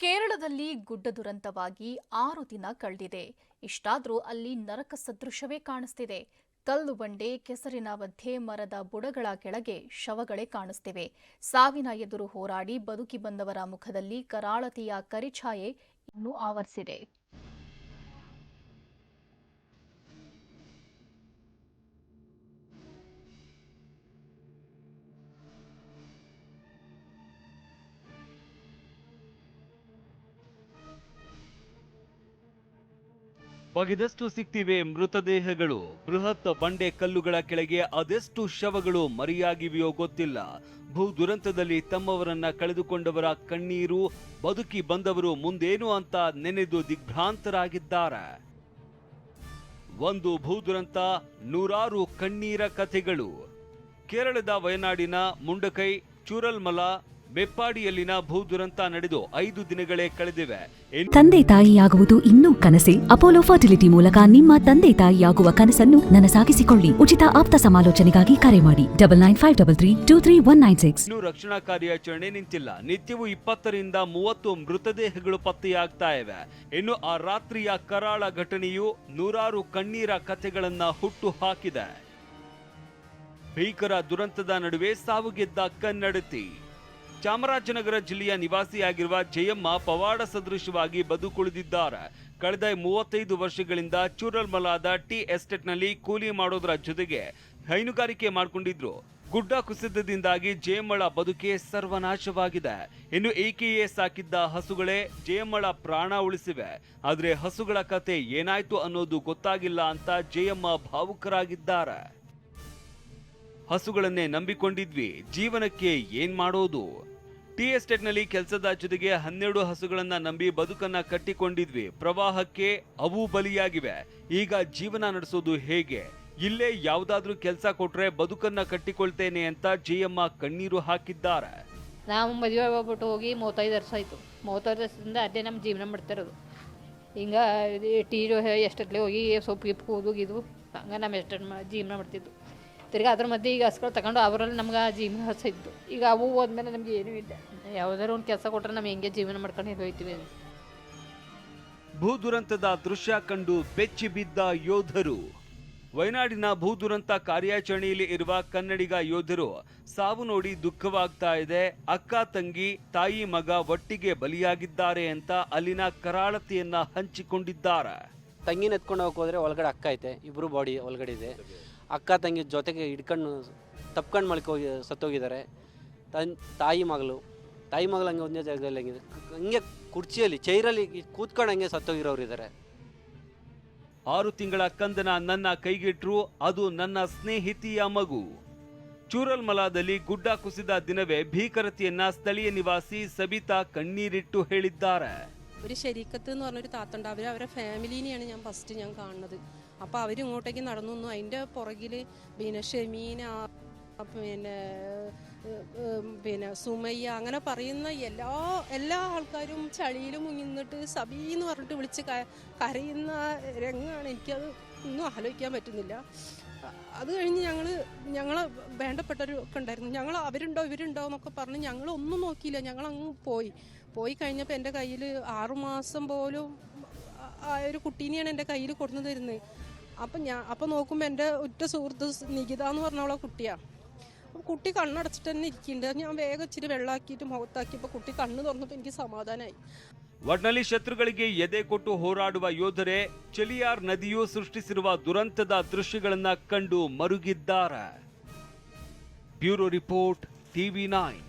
ಕೇರಳದಲ್ಲಿ ಗುಡ್ಡ ದುರಂತವಾಗಿ ಆರು ದಿನ ಕಳೆದಿದೆ. ಇಷ್ಟಾದರೂ ಅಲ್ಲಿ ನರಕ ಸದೃಶವೇ ಕಾಣಿಸ್ತಿದೆ. ಕಲ್ಲು ಬಂಡೆ ಕೆಸರಿನ ಮಧ್ಯೆ, ಮರದ ಬುಡಗಳ ಕೆಳಗೆ ಶವಗಳೇ ಕಾಣಿಸ್ತಿವೆ. ಸಾವಿನ ಎದುರು ಹೋರಾಡಿ ಬದುಕಿ ಬಂದವರ ಮುಖದಲ್ಲಿ ಕರಾಳತಿಯ ಕರಿಛಾಯೆ ಇನ್ನೂ ಆವರಿಸಿದೆ. ಬಗೆದಷ್ಟು ಸಿಗ್ತಿವೆ ಮೃತದೇಹಗಳು ಬೃಹತ್ ಬಂಡೆ ಕಲ್ಲುಗಳ ಕೆಳಗೆ ಅದೆಷ್ಟು ಶವಗಳು ಮರಿಯಾಗಿವೆಯೋ ಗೊತ್ತಿಲ್ಲ. ಭೂ ದುರಂತದಲ್ಲಿ ತಮ್ಮವರನ್ನ ಕಳೆದುಕೊಂಡವರ ಕಣ್ಣೀರು ಬದುಕಿ ಬಂದವರು ಮುಂದೇನು ಅಂತ ನೆನೆದು ದಿಗ್ಭ್ರಾಂತರಾಗಿದ್ದಾರೆ. ಒಂದು ಭೂ ದುರಂತ, ನೂರಾರು ಕಣ್ಣೀರ ಕಥೆಗಳು. ಕೇರಳದ ವಯನಾಡಿನ ಮುಂಡಕೈ, ಚೂರಲ್ಮಲ ಬೆಪ್ಪಾಡಿಯಲ್ಲಿನ ಭೂದುರಂತ ನಡೆದು ಐದು ದಿನಗಳೇ ಕಳೆದಿವೆ. ತಂದೆ ತಾಯಿಯಾಗುವುದು ಇನ್ನೂ ಕನಸೆ. ಅಪೋಲೋ ಫರ್ಟಿಲಿಟಿ ಮೂಲಕ ನಿಮ್ಮ ತಂದೆ ತಾಯಿಯಾಗುವ ಕನಸನ್ನು ನನಸಾಗಿಸಿಕೊಳ್ಳಿ. ಉಚಿತ ಆಪ್ತ ಸಮಾಲೋಚನೆಗಾಗಿ ಕರೆ ಮಾಡಿ. Double nine five double three two three one nine six. ಇನ್ನು ರಕ್ಷಣಾ ಕಾರ್ಯಾಚರಣೆ ನಿಂತಿಲ್ಲ. ನಿತ್ಯವೂ ಇಪ್ಪತ್ತರಿಂದ ಮೂವತ್ತು ಮೃತದೇಹಗಳು ಪತ್ತೆಯಾಗ್ತಾ ಇವೆ. ಇನ್ನು ಆ ರಾತ್ರಿಯ ಕರಾಳ ಘಟನೆಯು ನೂರಾರು ಕಣ್ಣೀರ ಕಥೆಗಳನ್ನ ಹುಟ್ಟು ಹಾಕಿದೆ ಭೀಕರ ದುರಂತದ ನಡುವೆ ಸಾವುಗೆದ್ದ ಕನ್ನಡತಿ. ಚಾಮರಾಜನಗರ ಜಿಲ್ಲೆಯ ನಿವಾಸಿಯಾಗಿರುವ ಜಯಮ್ಮ ಪವಾಡ ಸದೃಶವಾಗಿ ಬದುಕುಳಿದಿದ್ದಾರೆ. ಕಳೆದ ಮೂವತ್ತೈದು ವರ್ಷಗಳಿಂದ ಚೂರಲ್ಮಲಾದ ಟಿ ಎಸ್ಟೇಟ್ನಲ್ಲಿ ಕೂಲಿ ಮಾಡೋದರ ಜೊತೆಗೆ ಹೈನುಗಾರಿಕೆ ಮಾಡಿಕೊಂಡಿದ್ರು. ಗುಡ್ಡ ಕುಸಿತದಿಂದಾಗಿ ಜಯಮ್ಮಳ ಬದುಕೆ ಸರ್ವನಾಶವಾಗಿದೆ. ಇನ್ನು ಏಕೆಯೇ ಸಾಕಿದ್ದ ಹಸುಗಳೇ ಜಯಮ್ಮಳ ಪ್ರಾಣ ಉಳಿಸಿವೆ. ಆದರೆ ಹಸುಗಳ ಕತೆ ಏನಾಯ್ತು ಅನ್ನೋದು ಗೊತ್ತಾಗಿಲ್ಲ ಅಂತ ಜಯಮ್ಮ ಭಾವುಕರಾಗಿದ್ದಾರೆ. ಹಸುಗಳನ್ನೇ ನಂಬಿಕೊಂಡಿದ್ವಿ. ಜೀವನಕ್ಕೆ ಏನ್ ಮಾಡೋದು? ಟಿ ಎಸ್ಟೇಟ್ನಲ್ಲಿ ಕೆಲಸದ ಜೊತೆಗೆ ಹನ್ನೆರಡು ಹಸುಗಳನ್ನು ನಂಬಿ ಬದುಕನ್ನ ಕಟ್ಟಿಕೊಂಡಿದ್ವಿ. ಪ್ರವಾಹಕ್ಕೆ ಅವು ಬಲಿಯಾಗಿವೆ. ಈಗ ಜೀವನ ನಡೆಸೋದು ಹೇಗೆ? ಇಲ್ಲೇ ಯಾವುದಾದ್ರೂ ಕೆಲಸ ಕೊಟ್ರೆ ಬದುಕನ್ನ ಕಟ್ಟಿಕೊಳ್ತೇನೆ ಅಂತ ಜಯಮ್ಮ ಕಣ್ಣೀರು ಹಾಕಿದ್ದಾರೆ. ನಾವು ಮದುವೆ ಹೋಗ್ಬಿಟ್ಟು ಹೋಗಿ ಮೂವತ್ತೈದು ವರ್ಷ ಆಯಿತು. ಮೂವತ್ತೈದು ವರ್ಷದಿಂದ ಅದೇ ನಮ್ಮ ಜೀವನ ಮಾಡ್ತಿರೋದು. ಹಿಂಗ ಟಿ ಎಷ್ಟೊತ್ತಲೇ ಹೋಗಿ ಸೊಪ್ಪು ಗಿಪ್ಪು ಕೂದು ಇದು ಹಂಗೆ ನಮ್ಮ ಜೀವನ ಮಾಡ್ತಿದ್ದು. ತಿರ್ಗಿ ಅದ್ರ ಮಧ್ಯೆ ಈಗ ಹಸ್ಗಳು ತಗೊಂಡು ಅವರಲ್ಲಿ ನಮ್ಗೆ ಜೀವನ ಹಸ ಇದ್ದು ಈಗ ಅವು ಹೋದ್ಮೇಲೆ ನಮ್ಗೆ ಏನೂ ಇಲ್ಲ. ಯಾವ್ದಾದ್ರು ಒಂದು ಕೆಲಸ ಕೊಟ್ರೆ ನಾವು ಹೆಂಗೆ ಜೀವನ ಮಾಡ್ಕೊಂಡು ಹೋಗ್ತೀವಿ ಭೂ ದುರಂತದ ದೃಶ್ಯ ಕಂಡು ಬೆಚ್ಚಿ ಬಿದ್ದ ಯೋಧರು. ವಯನಾಡಿನ ಭೂ ದುರಂತ ಕಾರ್ಯಾಚರಣೆಯಲ್ಲಿ ಇರುವ ಕನ್ನಡಿಗ ಯೋಧರು ಸಾವು ನೋಡಿ ದುಃಖವಾಗ್ತಾ ಇದೆ. ಅಕ್ಕ ತಂಗಿ ತಾಯಿ ಮಗ ಒಟ್ಟಿಗೆ ಬಲಿಯಾಗಿದ್ದಾರೆ ಅಂತ ಅಲ್ಲಿನ ಕರಾಳತೆಯನ್ನ ಹಂಚಿಕೊಂಡಿದ್ದಾರೆ. ತಂಗಿನ ಎತ್ಕೊಂಡು ಹೋಗಕ್ಕೆ ಹೋದ್ರೆ ಒಳಗಡೆ ಅಕ್ಕ ಐತೆ ಇಬ್ರು ಬಾಡಿ ಒಳಗಡೆ ಇದೆ. ಅಕ್ಕ ತಂಗಿ ಜೊತೆಗೆ ಹಿಡ್ಕೊಂಡು ತಪ್ಕೊಂಡು ಮಲ್ಕೋಗಿ ಸತ್ತೋಗಿದ್ದಾರೆ. ತನ್ ತಾಯಿ ಮಗಳು ತಾಯಿ ಮಗಳು ಹಂಗೆ ಒಂದೇ ಜಾಗದಲ್ಲಿ ಹಂಗಿದೆ ಹಂಗೆ ಕುರ್ಚಿಯಲ್ಲಿ ಚೈರಲ್ಲಿ ಕೂತ್ಕೊಂಡು ಹಂಗೆ ಸತ್ತೋಗಿರೋರು ಇದ್ದಾರೆ ಆರು ತಿಂಗಳ ಕಂದನ ನನ್ನ ಕೈಗಿಟ್ರು ಅದು ನನ್ನ ಸ್ನೇಹಿತಿಯ ಮಗು ಚೂರಲ್ಮಲಾದಲ್ಲಿ ಗುಡ್ಡ ಕುಸಿದ ದಿನವೇ ಭೀಕರತೆಯನ್ನ ಸ್ಥಳೀಯ ನಿವಾಸಿ ಸಬಿತಾ കണ്ണീരിട്ടു ಹೇಳಿದ್ದಾರೆ ഒരു ശരീക്കത്ത് എന്ന് പറഞ്ഞൊരു താത്തുണ്ട് അവർ അവരെ ഫാമിലീനെയാണ് ഞാൻ ഫസ്റ്റ് ഞാൻ കാണുന്നത് അപ്പോൾ അവർ ഇങ്ങോട്ടേക്ക് നടന്നു വന്നു അതിൻ്റെ പുറകിൽ പിന്നെ ഷെമീന പിന്നെ ഏഹ്, ഏഹ്, പിന്നെ സുമയ്യ അങ്ങനെ പറയുന്ന എല്ലാ എല്ലാ ആൾക്കാരും ചളിയിൽ മുങ്ങിന്നിട്ട് സബി എന്ന് പറഞ്ഞിട്ട് വിളിച്ച് കരയുന്ന രംഗമാണ് എനിക്കത് ഒന്നും ആലോചിക്കാൻ പറ്റുന്നില്ല. അത് കഴിഞ്ഞ് ഞങ്ങൾ ഞങ്ങൾ വേണ്ടപ്പെട്ടവരൊക്കെ ഉണ്ടായിരുന്നു. ഞങ്ങൾ അവരുണ്ടോ ഇവരുണ്ടോ എന്നൊക്കെ പറഞ്ഞ് ഞങ്ങൾ ഒന്നും നോക്കിയില്ല. ഞങ്ങൾ അങ്ങ് പോയി പോയി കഴിഞ്ഞപ്പോൾ എന്റെ കയ്യിൽ ആറുമാസം പോലും ആ- ഒരു കുട്ടീനെയാണ് എന്റെ കയ്യിൽ കൊടുന്നു തരുന്നത്. അപ്പം ഞാൻ അപ്പം നോക്കുമ്പോൾ എന്റെ ഉറ്റ സുഹൃത്ത് നികിത എന്ന് പറഞ്ഞവളെ കുട്ടിയാണ് കുട്ടി കണ്ണടച്ചിട്ട് തന്നെ ഇരിക്കുന്നുണ്ട് ഞാൻ വേഗം ഇച്ചിരി വെള്ളമാക്കിയിട്ട് മുഖത്താക്കിയപ്പോൾ കുട്ടി കണ്ണ് തുറന്നപ്പോൾ എനിക്ക് സമാധാനമായി ಒಟ್ನಲ್ಲಿ ಶತ್ರುಗಳಿಗೆ ಎದೆ ಕೊಟ್ಟು ಹೋರಾಡುವ ಯೋಧರೇ ಚಲಿಯಾರ್ ನದಿಯು ಸೃಷ್ಟಿಸಿರುವ ದುರಂತದ ದೃಶ್ಯಗಳನ್ನ ಕಂಡು ಮರುಗಿದ್ದಾರೆ ಬ್ಯೂರೋ ರಿಪೋರ್ಟ್ ಟಿವಿ ನೈನ್